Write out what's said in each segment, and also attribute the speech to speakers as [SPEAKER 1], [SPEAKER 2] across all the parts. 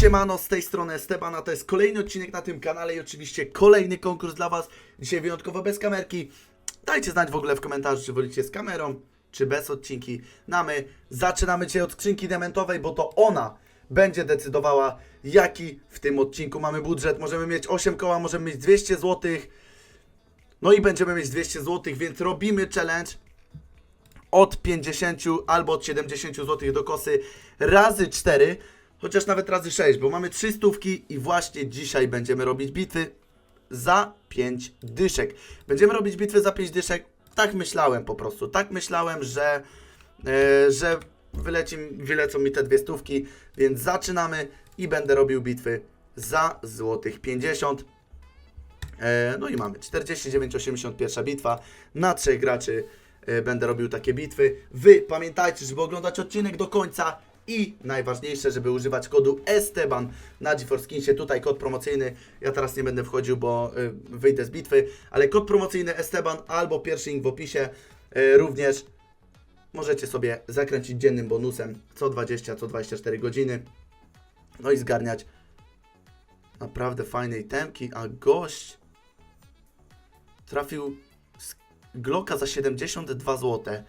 [SPEAKER 1] Siemano, z tej strony Estebana, to jest kolejny odcinek na tym kanale i oczywiście kolejny konkurs dla Was. Dzisiaj wyjątkowo bez kamerki. Dajcie znać w ogóle w komentarzu, czy wolicie z kamerą, czy bez odcinki. No my zaczynamy dzisiaj od skrzynki diamentowej, bo to ona będzie decydowała, jaki w tym odcinku mamy budżet. Możemy mieć 8 koła, możemy mieć 200 zł. No i będziemy mieć 200 zł, więc robimy challenge od 50 albo od 70 zł do kosy razy 4, chociaż nawet razy 6, bo mamy 3 stówki i właśnie dzisiaj będziemy robić bitwy za 5 dyszek. Będziemy robić bitwy za 5 dyszek, tak myślałem po prostu, tak myślałem, że, e, że wyleci, wylecą mi te dwie stówki, więc zaczynamy i będę robił bitwy za złotych 50. E, No i mamy 49,80 pierwsza bitwa na trzech graczy. e, Będę robił takie bitwy. Wy pamiętajcie, żeby oglądać odcinek do końca i najważniejsze, żeby używać kodu Esteban na GeForce. Tutaj kod promocyjny. Ja teraz nie będę wchodził, bo e, wyjdę z bitwy, ale kod promocyjny Esteban albo pierwszy link w opisie. E, Również możecie sobie zakręcić dziennym bonusem co 20, co 24 godziny. No i zgarniać naprawdę fajnej temki, a gość trafił z Glocka za 72 zł.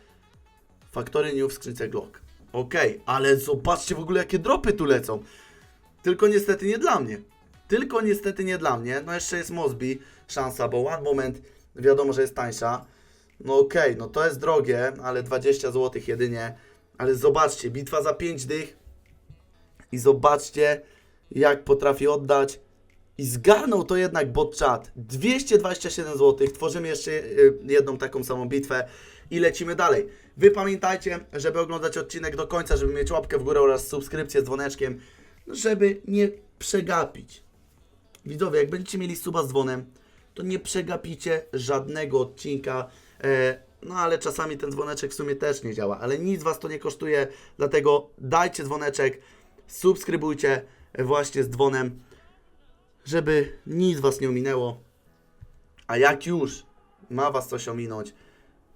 [SPEAKER 1] Factory New w skrzynce Glock. Okej, ale zobaczcie w ogóle jakie dropy tu lecą. Tylko niestety nie dla mnie. Tylko niestety nie dla mnie. No jeszcze jest Mosby, szansa, bo One Moment wiadomo, że jest tańsza. No okej, no to jest drogie, ale 20 zł jedynie. Ale zobaczcie, bitwa za 5 dych. I zobaczcie, jak potrafi oddać. I zgarnął to jednak bot chat. 227 zł. Tworzymy jeszcze y, jedną taką samą bitwę i lecimy dalej. Wy pamiętajcie, żeby oglądać odcinek do końca, żeby mieć łapkę w górę oraz subskrypcję z dzwoneczkiem, żeby nie przegapić. Widzowie, jak będziecie mieli suba z dzwonem, to nie przegapicie żadnego odcinka. E, no ale czasami ten dzwoneczek w sumie też nie działa, ale nic Was to nie kosztuje, dlatego dajcie dzwoneczek, subskrybujcie właśnie z dzwonem żeby nic Was nie ominęło. A jak już ma Was coś ominąć,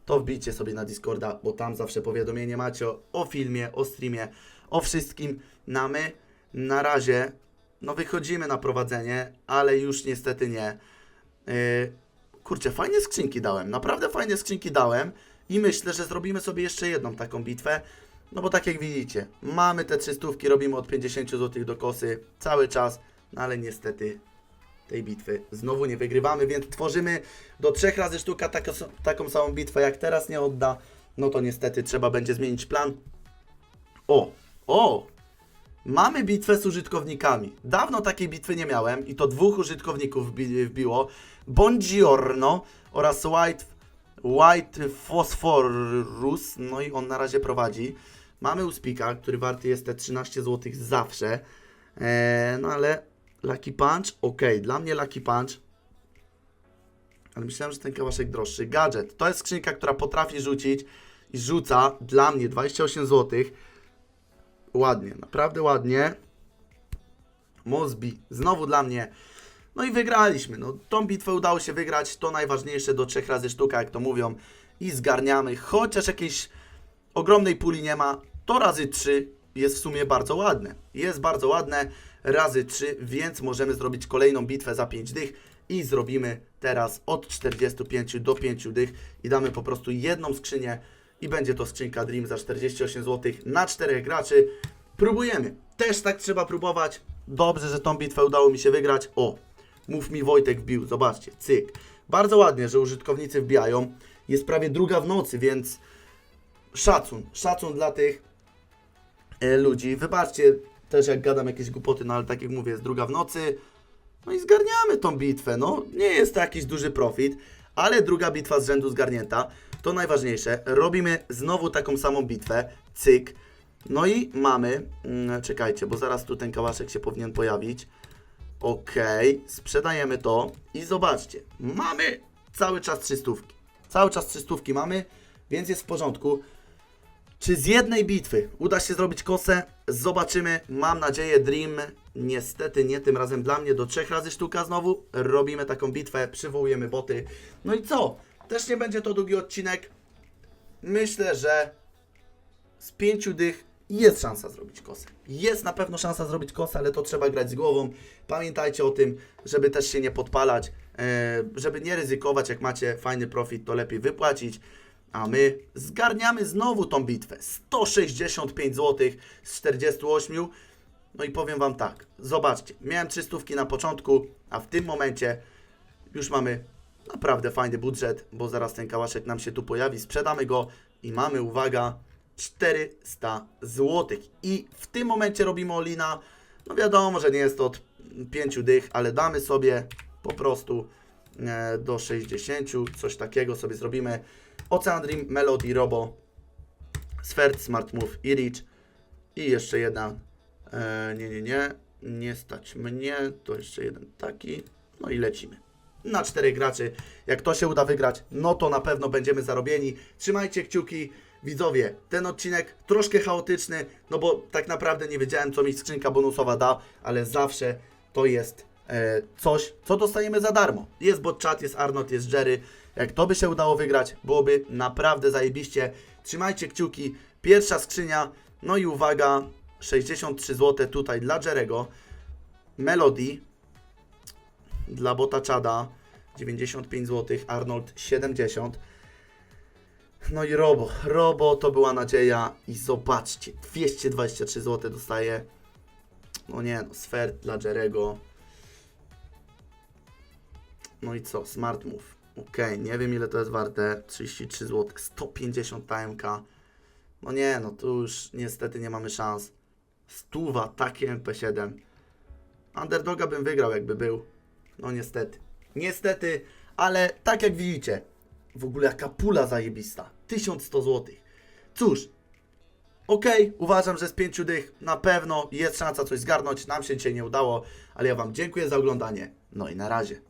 [SPEAKER 1] to wbijcie sobie na Discorda, bo tam zawsze powiadomienie macie o, filmie, o streamie, o wszystkim. Na my na razie, no wychodzimy na prowadzenie, ale już niestety nie. Yy, kurczę, fajne skrzynki dałem, naprawdę fajne skrzynki dałem i myślę, że zrobimy sobie jeszcze jedną taką bitwę. No bo tak jak widzicie, mamy te 300, robimy od 50 zł do kosy cały czas, no ale niestety tej bitwy znowu nie wygrywamy, więc tworzymy do trzech razy sztuka tako, taką samą bitwę jak teraz nie odda, no to niestety trzeba będzie zmienić plan. O, o, mamy bitwę z użytkownikami. Dawno takiej bitwy nie miałem i to dwóch użytkowników wbi wbiło. Bongiorno oraz White, White Phosphorus, no i on na razie prowadzi. Mamy Uspika, który warty jest te 13 zł zawsze. Eee, no ale Lucky Punch, ok, dla mnie Lucky Punch. Ale myślałem, że ten kałaszek droższy. Gadżet, to jest skrzynka, która potrafi rzucić i rzuca dla mnie 28 zł. Ładnie, naprawdę ładnie. Mosby, znowu dla mnie. No i wygraliśmy. No, tą bitwę udało się wygrać. To najważniejsze do trzech razy sztuka, jak to mówią. I zgarniamy. Chociaż jakiejś ogromnej puli nie ma, to razy 3 jest w sumie bardzo ładne. Jest bardzo ładne, razy 3, więc możemy zrobić kolejną bitwę za 5 dych i zrobimy teraz od 45 do 5 dych i damy po prostu jedną skrzynię i będzie to skrzynka Dream za 48 zł na 4 graczy. Próbujemy. Też tak trzeba próbować. Dobrze, że tą bitwę udało mi się wygrać. O, mów mi Wojtek wbił, zobaczcie, cyk. Bardzo ładnie, że użytkownicy wbijają. Jest prawie druga w nocy, więc szacun, szacun dla tych e, ludzi. Wybaczcie też jak gadam jakieś głupoty, no ale tak jak mówię, jest druga w nocy. No i zgarniamy tą bitwę. No, nie jest to jakiś duży profit, ale druga bitwa z rzędu zgarnięta. To najważniejsze. Robimy znowu taką samą bitwę. Cyk. No i mamy. Mm, czekajcie, bo zaraz tu ten kałaszek się powinien pojawić. Okej, sprzedajemy to i zobaczcie, mamy cały czas 300. Cały czas 300 mamy, więc jest w porządku. Czy z jednej bitwy uda się zrobić kosę? Zobaczymy. Mam nadzieję. Dream niestety nie tym razem dla mnie. Do trzech razy sztuka znowu. Robimy taką bitwę, przywołujemy boty. No i co? Też nie będzie to długi odcinek. Myślę, że z pięciu dych jest szansa zrobić kosę. Jest na pewno szansa zrobić kosę, ale to trzeba grać z głową. Pamiętajcie o tym, żeby też się nie podpalać, e, żeby nie ryzykować. Jak macie fajny profit, to lepiej wypłacić. A my zgarniamy znowu tą bitwę. 165 zł z 48. No i powiem Wam tak, zobaczcie, miałem 300 na początku, a w tym momencie już mamy naprawdę fajny budżet, bo zaraz ten kałaszek nam się tu pojawi, sprzedamy go i mamy, uwaga, 400 zł. I w tym momencie robimy Olina, no wiadomo, że nie jest to od 5 dych, ale damy sobie po prostu e, do 60, coś takiego sobie zrobimy. Ocean Dream, Melody, Robo, Sfert, Smart Move i Reach i jeszcze jeden, e, nie, nie, nie, nie stać mnie, to jeszcze jeden taki, no i lecimy na czterech graczy. Jak to się uda wygrać, no to na pewno będziemy zarobieni. Trzymajcie kciuki. Widzowie, ten odcinek troszkę chaotyczny, no bo tak naprawdę nie wiedziałem, co mi skrzynka bonusowa da, ale zawsze to jest e, coś, co dostajemy za darmo. Jest bot chat, jest Arnold, jest Jerry. Jak to by się udało wygrać, byłoby naprawdę zajebiście. Trzymajcie kciuki. Pierwsza skrzynia, no i uwaga, 63 zł tutaj dla Jerego. Melody, dla bota Chada 95 zł, Arnold 70. No i Robo, Robo to była nadzieja i zobaczcie, 223 zł dostaje. No nie no, sfer dla Jerego. No i co, Smart Move. Ok, nie wiem ile to jest warte, 33 zł, 150 TMK. No nie no, tu już niestety nie mamy szans. Stuwa, takie MP7. Underdoga bym wygrał jakby był. No niestety. Niestety, ale tak jak widzicie, w ogóle jaka pula zajebista. 1100 zł. Cóż, okej, uważam, że z pięciu dych na pewno jest szansa coś zgarnąć. Nam się dzisiaj nie udało, ale ja Wam dziękuję za oglądanie. No i na razie.